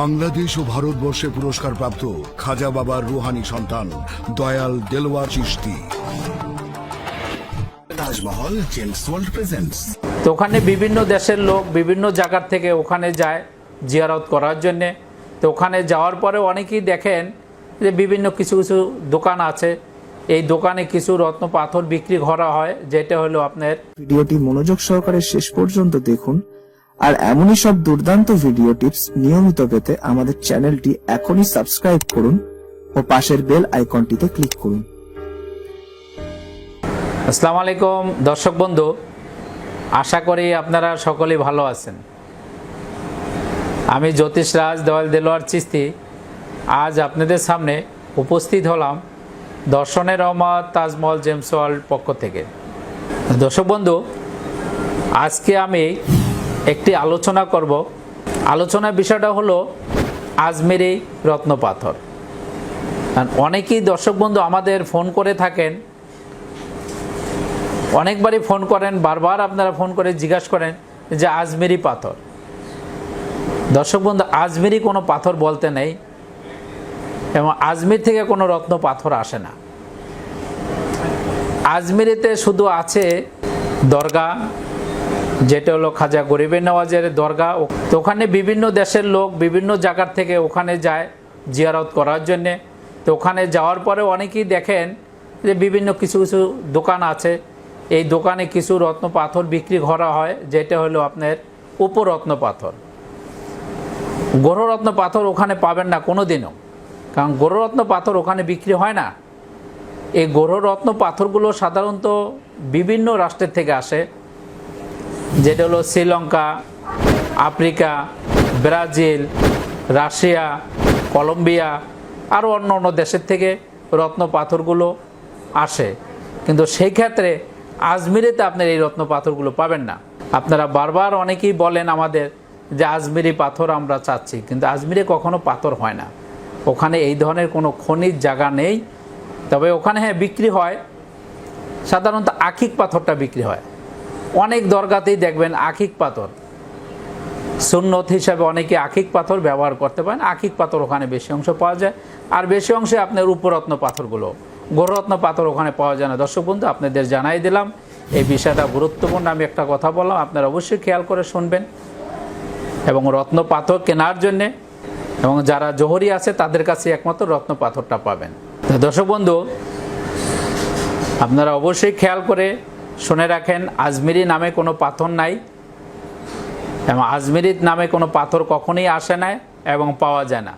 বাংলাদেশ ও ভারতবর্ষে পুরস্কার প্রাপ্ত খাজা বাবার রুহানি সন্তান Dayal Delwar Chishti. Taj Mahal gems world presents. তো ওখানে বিভিন্ন দেশের লোক বিভিন্ন জায়গার থেকে ওখানে যায় জিয়ারত করার জন্যে। তো ওখানে যাওয়ার পরে অনেকেই দেখেন যে বিভিন্ন কিছু কিছু দোকান আছে। এই দোকানে কিছু রত্ন পাথর বিক্রি করা হয় যেটা হলো আপনার ভিডিওটি মনোযোগ সহকারে শেষ পর্যন্ত দেখুন। আর এমনই সব দুর্দান্ত ভিডিও টিপস নিয়মিত পেতে আমাদের চ্যানেলটি এখনই সাবস্ক্রাইব করুন ও পাশের বেল আইকনটিতে ক্লিক করুন। আসসালামু আলাইকুম, দর্শক বন্ধু। আশা করি আপনারা সকলেই ভালো আছেন। আমি জ্যোতিষ রাজ, দয়াল দেলোয়ার চিস্তি। আজ আপনাদের সামনে উপস্থিত হলাম দর্শনের রহমত তাজমহল জেমস ওয়ার্ল্ড পক্ষ থেকে। দর্শক বন্ধু, আজকে আমি একটি আলোচনা করব। আলোচনার বিষয়টা হলো আজমেরি রত্ন পাথর। আর অনেকেই দর্শক বন্ধু আমাদের ফোন করে থাকেন, অনেকবারই ফোন করেন, বারবার আপনারা ফোন করে জিজ্ঞাসা করেন যে আজমেরি পাথর। দর্শক বন্ধু আজমেরি কোনো পাথর বলতে নেই এবং আজমির থেকে কোনো রত্ন পাথর আসে না। আজমেরিতে শুধু আছে দরগা যেটা হলো খাজা গরিবের নওয়াজের দরগা তো ওখানে বিভিন্ন দেশের লোক বিভিন্ন জায়গার থেকে ওখানে যায় জিয়ারত করার জন্যে। তো ওখানে যাওয়ার পরে অনেকেই দেখেন যে বিভিন্ন কিছু কিছু দোকান আছে। এই দোকানে কিছু রত্ন পাথর বিক্রি করা হয়, যেটা হলো আপনার উপরত্ন পাথর। গ্রহরত্ন পাথর ওখানে পাবেন না কোনো দিনও কারণ গ্রহরত্ন পাথর ওখানে বিক্রি হয় না। এই গ্রহরত্ন পাথরগুলো সাধারণত বিভিন্ন রাষ্ট্রের থেকে আসে। যেটা হলো Sri Lanka, Africa, Brazil, Russia, Colombia আরও অন্য অন্য দেশের থেকে রত্ন পাথরগুলো আসে। কিন্তু সেই ক্ষেত্রে আজমিরেতে আপনার এই রত্ন পাথরগুলো পাবেন না। আপনারা বারবার অনেকেই বলেন আমাদের যে আজমিরি পাথর আমরা চাচ্ছি, কিন্তু আজমিরে কখনো পাথর হয় না। ওখানে এই ধরনের কোনো খনিজ জায়গা নেই। তবে ওখানে হ্যাঁ বিক্রি হয়। সাধারণত আখিক পাথরটা বিক্রি হয়। অনেক দরগাতেই দেখবেন আখিক পাথর। সুন্নত হিসাবে অনেকে আখিক পাথর ব্যবহার করতে পারেন। আখিক পাথর ওখানে বেশি অংশ পাওয়া যায়। আর বেশি অংশে আপনার উপরত্ন পাথরগুলো গোররত্ন পাথর ওখানে পাওয়া যায় না। দর্শক বন্ধু, আপনাদের জানাই দিলাম, এই বিষয়টা গুরুত্বপূর্ণ। আমি একটা কথা বললাম, আপনারা অবশ্যই খেয়াল করে শুনবেন। এবং রত্ন পাথর কেনার জন্যে এবং যারা জহরি আছে, তাদের কাছে একমাত্র রত্ন পাথরটা পাবেন। দর্শক বন্ধু, আপনারা অবশ্যই খেয়াল করে শুনে রাখেন, আজমিরি নামে কোনো পাথর নাই এবং আজমিরির নামে কোনো পাথর কখনই আসে না এবং পাওয়া যায় না।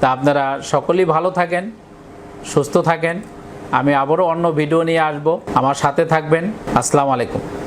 তা আপনারা সকলেই ভালো থাকেন, সুস্থ থাকেন। আমি আবারও অন্য ভিডিও নিয়ে আসব। আমার সাথে থাকবেন। আসসালামু আলাইকুম।